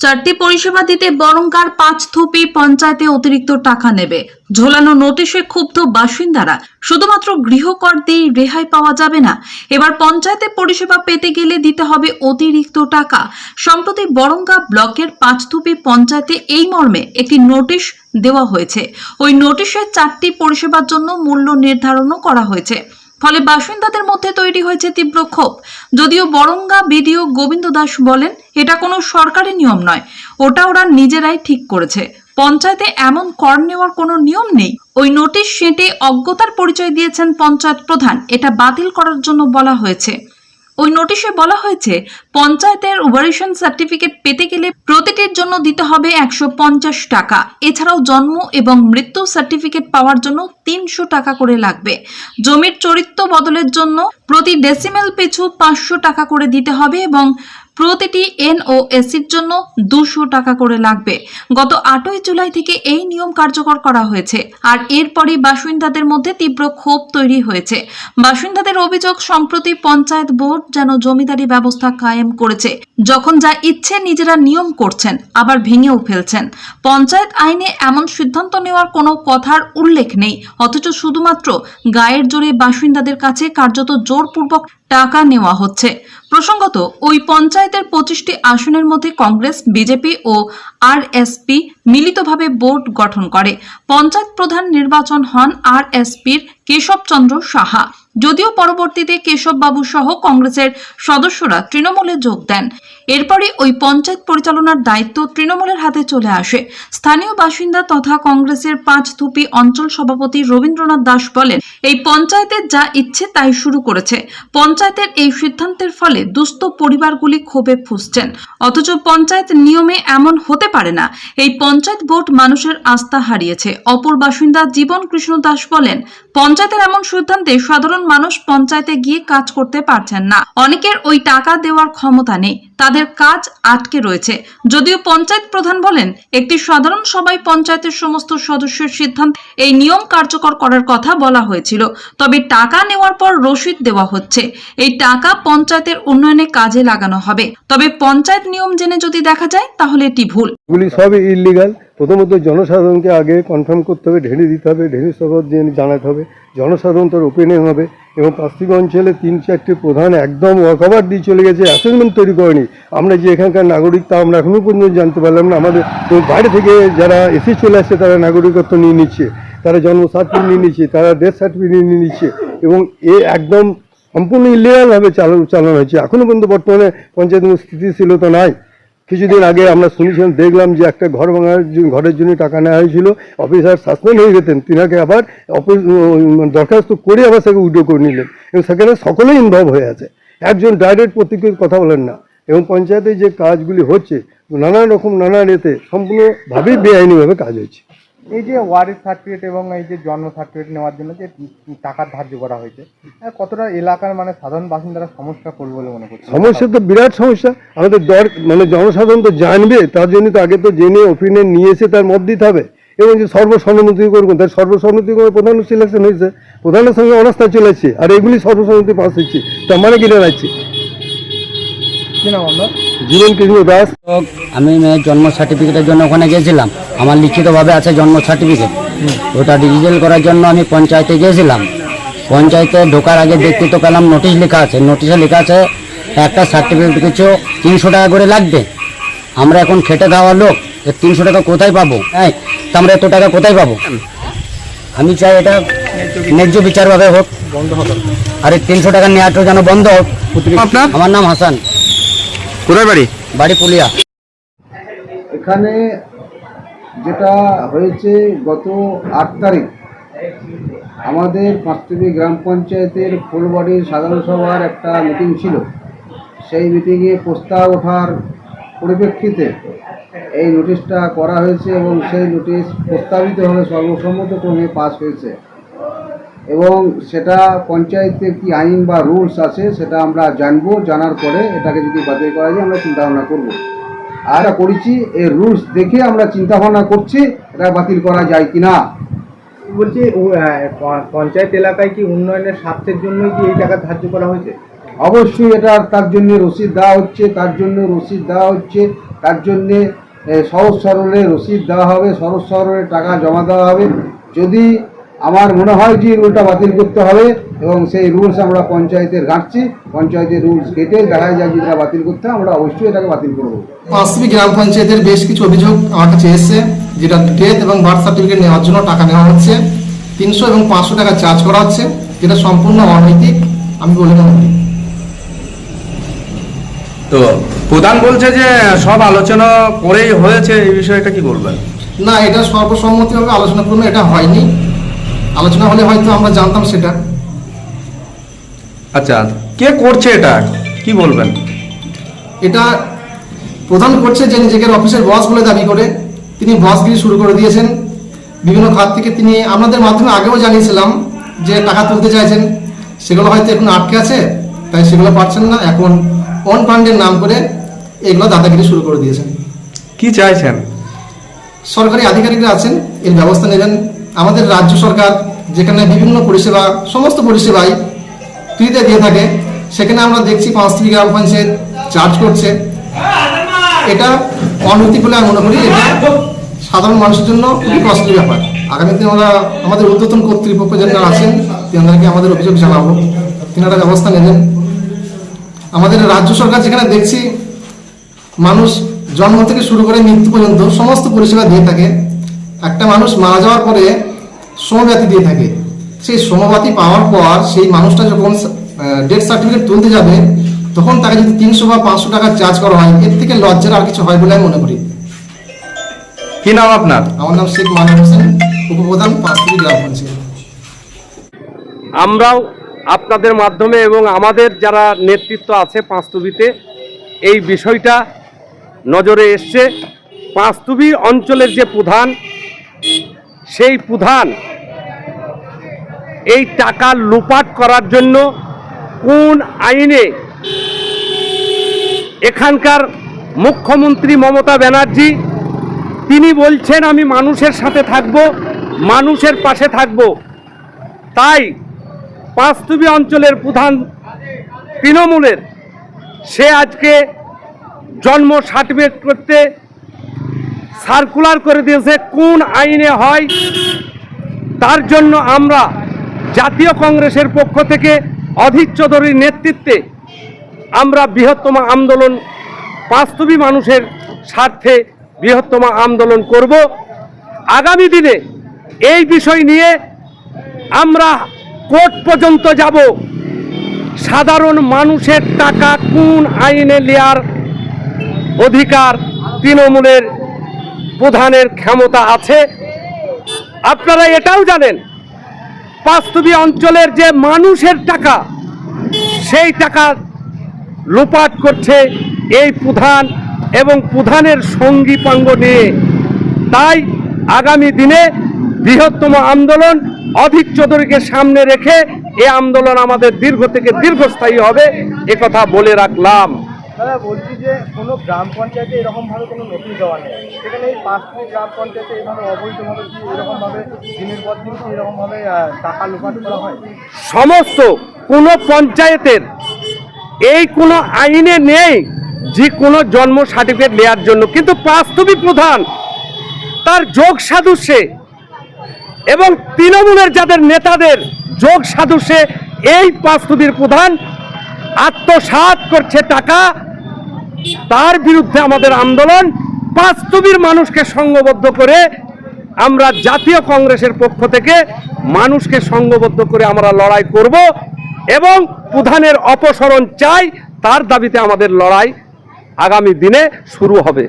চারটি পরিষেবা দিতে বরংকার পাঁচ থুপি পঞ্চায়েতে অতিরিক্ত টাকা নেবে। ঝোলানো নোটিশে ক্ষুব্ধ বাসিন্দারা। শুধুমাত্র গৃহকর দিয়ে রেহাই পাওয়া যাবে না। এবার পঞ্চায়েতে পরিষেবা পেতে গেলে দিতে হবে অতিরিক্ত টাকা। সম্প্রতি বরঙ্গা ব্লকের পাঁচথুপি পঞ্চায়েতে এই মর্মে একটি নোটিশ দেওয়া হয়েছে। ওই নোটিশে চারটি পরিষেবার জন্য মূল্য নির্ধারণও করা হয়েছে। ফলে বাসিন্দাদের মধ্যে তৈরি হয়েছে তীব্র ক্ষোভ। যদিও বরঙ্গা বিডিও গোবিন্দ দাস বলেন, এটা কোনো সরকারি নিয়ম নয়, ওটা ওরা নিজেরাই ঠিক করেছে। পঞ্চায়েতে এমন কর নেওয়ার কোনো নিয়ম নেই। ওই নোটিশ সেঁটে অজ্ঞতার পরিচয় দিয়েছেন পঞ্চায়েত প্রধান, এটা বাতিল করার জন্য বলা হয়েছে। ওই নোটিশে বলা হয়েছে, পঞ্চায়েতের ওভারেশন সার্টিফিকেট পেতে গেলে প্রতিটির জন্য দিতে হবে একশো পঞ্চাশ টাকা। এছাড়াও জন্ম এবং মৃত্যু সার্টিফিকেট পাওয়ার জন্য তিনশো টাকা করে লাগবে। জমির চরিত্র বদলের জন্য প্রতি ডেসিমেল পিছু পাঁচশো টাকা করে দিতে হবে এবং প্রতিটি এন ও এসির জন্য দুশো টাকা করে লাগবে। গত আটই জুলাই থেকে এই নিয়ম কার্যকর করা হয়েছে। আর এরপরই বাসিন্দাদের মধ্যে তীব্র ক্ষোভ তৈরি হয়েছে। বাসিন্দাদের অভিযোগ, সম্প্রতি পঞ্চায়েত বোর্ড যেন জমিদারি ব্যবস্থা কায়েম করেছে। যখন যা ইচ্ছে নিজেরা নিয়ম করছেন, আবার ভেঙেও ফেলছেন। পঞ্চায়েত আইনে এমন সিদ্ধান্ত নেওয়ার কোনো কথার উল্লেখ নেই। অথচ শুধুমাত্র গায়ের জোরে বাসিন্দাদের কাছে কার্যত জোরপূর্বক টাকা নেওয়া হচ্ছে। প্রসঙ্গত, ওই পঞ্চায়েতের পঁচিশটি আসনের মধ্যে কংগ্রেস, বিজেপি ও আরএসপি মিলিতভাবে বোর্ড গঠন করে। পঞ্চায়েত প্রধান নির্বাচন হন আরএসপির কেশবচন্দ্র সাহা। যদিও পরবর্তীতে কেশববাবু সহ কংগ্রেসের সদস্যরা তৃণমূলে যোগ দেন। এরপরই ওই পঞ্চায়েত পরিচালনার দায়িত্ব তৃণমূলের হাতে চলে আসে। স্থানীয় বাসিন্দা তথা কংগ্রেসের পাঁচ থুপি অঞ্চল সভাপতি রবীন্দ্রনাথ দাস বলেন, এই পঞ্চায়েতের যা ইচ্ছে তাই শুরু করেছে। পঞ্চায়েতের এই সিদ্ধান্তের ফলে দুস্থ পরিবারগুলি ক্ষোভে ফুসছেন। অথচ পঞ্চায়েত নিয়মে এমন হতে পারে না। এই পঞ্চায়েত ভোট মানুষের আস্থা হারিয়েছে। অপর বাসিন্দা জীবন কৃষ্ণ দাস বলেন, পঞ্চায়েতের এমন সিদ্ধান্তে সাধারণ মানুষ পঞ্চায়েতে গিয়ে কাজ করতে পারছেন না। অনেকের ওই টাকা দেওয়ার ক্ষমতা নেই। তাদের কাজ আটকে রয়েছে। যদিও পঞ্চায়েত প্রধান বলেন, একটি সাধারণ সভায় পঞ্চায়েতের সমস্ত সদস্যের সিদ্ধান্ত এই নিয়ম কার্যকর করার কথা বলা হয়েছিল। তবে টাকা নেওয়ার পর রসিদ দেওয়া হচ্ছে। এই টাকা পঞ্চায়েতের উন্নয়নে কাজে লাগানো হবে। তবে পঞ্চায়েত নিয়ম জেনে যদি দেখা যায়, তাহলে এটি ভুল। সবই ইলিগাল প্রথমত জনসাধারণকে আগে কনফার্ম করতে হবে ঢেলে দিতে হবে ঢেলে সবার জানাতে হবে। জনসাধারণ তার ওপেনিং হবে। এবং পাঁচটিক অঞ্চলে তিন চারটি প্রধান একদম ওয়াকওভার দিয়ে চলে গেছে অ্যাসেসমেন্ট তৈরি করেনি। আমরা যে এখানকার নাগরিক, তা আমরা এখনও পর্যন্ত জানতে পারলাম না। আমাদের বাইরে থেকে যারা এসে চলে আসছে, তারা নাগরিকত্ব নিয়ে নিচ্ছে, তারা জন্ম সার্টিফিকেট নিয়ে নিচ্ছে, তারা ডেথ সার্টিফিকেট নিয়ে নিচ্ছে এবং এ একদম সম্পূর্ণ ইলিগালভাবে চালানো চালানো হয়েছে। এখনও পর্যন্ত বর্তমানে পঞ্চায়েত স্থিতিশীলতা নাই। কিছুদিন আগে আমরা শুনেছিলাম, দেখলাম যে একটা ঘর ভাঙার ঘরের জন্য টাকা নেওয়া হয়েছিল। অফিসার সাসপেন্ড হয়ে গেতেন তিনাকে আবার অফিস দরখাস্ত করে আবার সেকে উইড্রো করে নিলেন। এবং সেখানে সকলেই ইনভলভ হয়ে আছে। একজন ডাইরেক্ট প্রত্যেকের কথা বলেন না। এবং পঞ্চায়েতে যে কাজগুলি হচ্ছে নানা রকম নানা রেতে সম্পূর্ণভাবেই বেআইনিভাবে কাজ হচ্ছে এই যে ওয়ারিস সার্টিফিকেট এবং এই যে জন্ম সার্টিফিকেট নেওয়ার জন্য যে টাকা ধার্য করা হয়েছে আহ, কতটা এলাকার মানে সাধারণ বাসিন্দারা সমস্যা করবে বলে মনে করছে সমস্যা তো বিরাট সমস্যা। আমাদের দর মানে জনসাধারণ তো জানবে তার জন্য তো আগে তো জেনে ওপিনিয়ন নিয়ে এসে তার মত দিতে হবে। এবং যে সর্বসম্মতি করবেন তার সর্বসম্মতি করে প্রধান সিলেকশন হয়েছে প্রধানের সঙ্গে অনাস্থা চলে আসছে আর এগুলি সর্বসম্মতি পাস হচ্ছে তার মানে কিনে যাচ্ছে কি নাম আপনার? জীবন কৃষ্ণ দাস। আমি মেয়ের জন্ম সার্টিফিকেটের জন্য ওখানে গেছিলাম আমার লিখিতভাবে আছে জন্ম সার্টিফিকেট ওটা ডিজিটাল করার জন্য আমি পঞ্চায়েতে গিয়েছিলাম। পঞ্চায়েতে ঢোকার আগে দেখতে তো পেলাম নোটিশ লেখা আছে। নোটিশে লেখা আছে একটা সার্টিফিকেট কিছু তিনশো টাকা করে লাগবে। আমরা এখন খেটে খাওয়া লোক তিনশো টাকা কোথায় পাবো? হ্যাঁ তা আমরা এত টাকা কোথায় পাবো? আমি চাই এটা ন্যায্য বিচারভাবে হোক। বন্ধ হবে আর এই তিনশো টাকা নেওয়াটা যেন বন্ধ হোক। আপনার? আমার নাম হাসান। কোথায় বাড়ি? বাড়ি পুলিয়া। এখানে যেটা হয়েছে গত আট তারিখ আমাদের পাঁচটিবি গ্রাম পঞ্চায়েতের ফুলবাড়ির সাধারণ সভার একটা মিটিং ছিল। সেই মিটিংয়ে প্রস্তাব ওঠার পরিপ্রেক্ষিতে এই নোটিশটা করা হয়েছে এবং সেই নোটিশ প্রস্তাবিতভাবে সর্বসম্মতক্রমে পাস হয়েছে। এবং সেটা পঞ্চায়েতে কি আইন বা রুলস আছে সেটা আমরা জানব জানার পরে এটাকে যদি বাতিল করা যায় আমরা চিন্তা ভাবনা করব। আর করেছি এই রুলস দেখে আমরা চিন্তা ভাবনা করছি এটা বাতিল করা যায় কিনা। বলছি উ- আহ, পঞ্চায়েত এলাকায় কি উন্নয়নের স্বার্থের জন্যই কি এই টাকা ধার্য করা হয়েছে? অবশ্যই এটা তার জন্য রসিদ দেওয়া হচ্ছে তার জন্য রসিদ দেওয়া হচ্ছে তার জন্যে সহজ সরলে রসিদ দেওয়া হবে সহজ সরলে টাকা জমা দেওয়া হবে। যদি আমার মনে হয় যে রুলটা বাতিল করতে হবে এবং সেই রুলস আমরা পঞ্চায়েতের ঘাঁটছি পঞ্চায়েতের রুলস কেটে দেখা যায় যেটা বাতিল করতে হয় আমরা অবশ্যই এটাকে বাতিল করব। পাঁচবি গ্রাম পঞ্চায়েতের বেশ কিছু অভিযোগ আমার কাছে এসেছে যেটা ডেথ এবং বার্থ সার্টিফিকেট নেওয়ার জন্য টাকা নেওয়া হচ্ছে। তিনশো এবং পাঁচশো টাকা চার্জ করা হচ্ছে যেটা সম্পূর্ণ অনৈতিক আমি বলে মনে করি তো প্রধান বলছে যে সব আলোচনা করেই হয়েছে এই বিষয়টা কি বলবেন? না এটা সর্বসম্মতিভাবে আলোচনা করলে এটা হয়নি। আলোচনা হলে হয়তো আমরা জানতাম সেটা। আচ্ছা কে করছে এটা? কি বলবেন? এটা প্রধান করছে যে নিজেকে অফিসের বস বলে দাবি করে। তিনি বসগিরি শুরু করে দিয়েছেন। বিভিন্ন খাত থেকে তিনি আমাদের মাধ্যমে আগেও জানিয়েছিলাম যে টাকা তুলতে চাইছেন। সেগুলো হয়তো এখন আটকে আছে তাই সেগুলো পাচ্ছেন না। এখন অন ফান্ডের নাম করে এগুলো দাদাগিরি শুরু করে দিয়েছেন। কি চাইছেন? সরকারি আধিকারিকরা আছেন এর ব্যবস্থা নেবেন। আমাদের রাজ্য সরকার যেখানে বিভিন্ন পরিষেবা, সমস্ত পরিষেবাই ফ্রিতে দিয়ে থাকে, সেখানে আমরা দেখছি পাঁচটি গ্রাম পঞ্চায়েত চার্জ করছে। এটা অনৈতিক বলে আমি মনে করি, এটা সাধারণ মানুষের জন্য খুবই কষ্টের ব্যাপার। আগামীতে আমরা আমাদের ঊর্ধ্বতন কর্তৃপক্ষ যারা আছেন তেনাদেরকে আমাদের অভিযোগ জানাব। তেনারা ব্যবস্থা নেবেন। আমাদের রাজ্য সরকার যেখানে দেখছি, মানুষ জন্ম থেকে শুরু করে মৃত্যু পর্যন্ত সমস্ত পরিষেবা দিয়ে থাকে। একটা মানুষ মারা যাওয়ার পরে সমব্যাতি দিয়ে থাকে। সেই সমবাতি পাওয়ার পর সেই মানুষটা যখন ডেথ সার্টিফিকেট তুলতে যাবে তখন তাকে যদি তিনশো বা পাঁচশো টাকা চার্জ করা হয় এর থেকে লজ্জার আর কিছু হয় বলে আমি মনে করি। কি নাম আপনার? আমার নাম শেখ মানব হোসেন উপপ্রধান পাঁচটি গ্রাম পঞ্চায়েত। আমরাও আপনাদের মাধ্যমে এবং আমাদের যারা নেতৃত্ব আছে পাঁচতুবিতে এই বিষয়টা নজরে এসছে। পাঁচতুবি অঞ্চলের যে প্রধান সেই প্রধান এই টাকা লুপাট করার জন্য কোন আইনে এখানকার মুখ্যমন্ত্রী মমতা ব্যানার্জি, তিনি বলছেন, আমি মানুষের সাথে থাকব, মানুষের পাশে থাকব। তাই পাঁচতুবি অঞ্চলের প্রধান তৃণমূলের, সে আজকে জন্ম সার্টিফিকেট করতে সার্কুলার করে দিয়েছে কোন আইনে হয়। তার জন্য আমরা জাতীয় কংগ্রেসের পক্ষ থেকে অধীর চৌধুরীর নেতৃত্বে আমরা বৃহত্তম আন্দোলন, বাস্তবী মানুষের স্বার্থে বৃহত্তম আন্দোলন করব। আগামী দিনে এই বিষয় নিয়ে আমরা কোর্ট পর্যন্ত যাব। সাধারণ মানুষের টাকা কোন আইনে নেয়ার অধিকার তৃণমূলের প্রধানের ক্ষমতা আছে। আপনারা এটাও জানেন, বাস্তবী অঞ্চলের যে মানুষের টাকা, সেই টাকা লোপাট করছে এই প্রধান এবং প্রধানের সঙ্গী পাঙ্গ নিয়ে। তাই আগামী দিনে বৃহত্তম আন্দোলন অধিক চৌধুরীকে সামনে রেখে এ আন্দোলন আমাদের দীর্ঘ থেকে দীর্ঘস্থায়ী হবে কথা বলে রাখলাম। দাদা, বলছি যে কোনো গ্রাম পঞ্চায়েতে এরকমভাবে কোনো নোটিশ দেওয়া নেই। সেখানে এই পাঁচটি গ্রাম পঞ্চায়েতে এইভাবে অবৈধভাবে কি এরকমভাবে দিনের পর দিন কি এরকমভাবে টাকা লোপাট করা হয়? সমস্ত কোনো পঞ্চায়েতের এই কোনো আইনে নেই যে কোনো জন্ম সার্টিফিকেট নেওয়ার জন্য। কিন্তু বাস্তবিক প্রধান, তার যোগ সাদৃশ্যে এবং তৃণমূলের যাদের নেতাদের যোগ সাদৃশ্যে এই বাস্তবিক প্রধান আত্মসাৎ করছে টাকা, তার বিরুদ্ধে আমাদের আন্দোলন বাস্তবিক মানুষকে সংঘবদ্ধ করে আমরা জাতীয় কংগ্রেসের পক্ষ থেকে মানুষকে সংঘবদ্ধ করে আমরা লড়াই করব এবং প্রধানের অপসরণ চাই, তার দাবিতে আমাদের লড়াই আগামী দিনে শুরু হবে।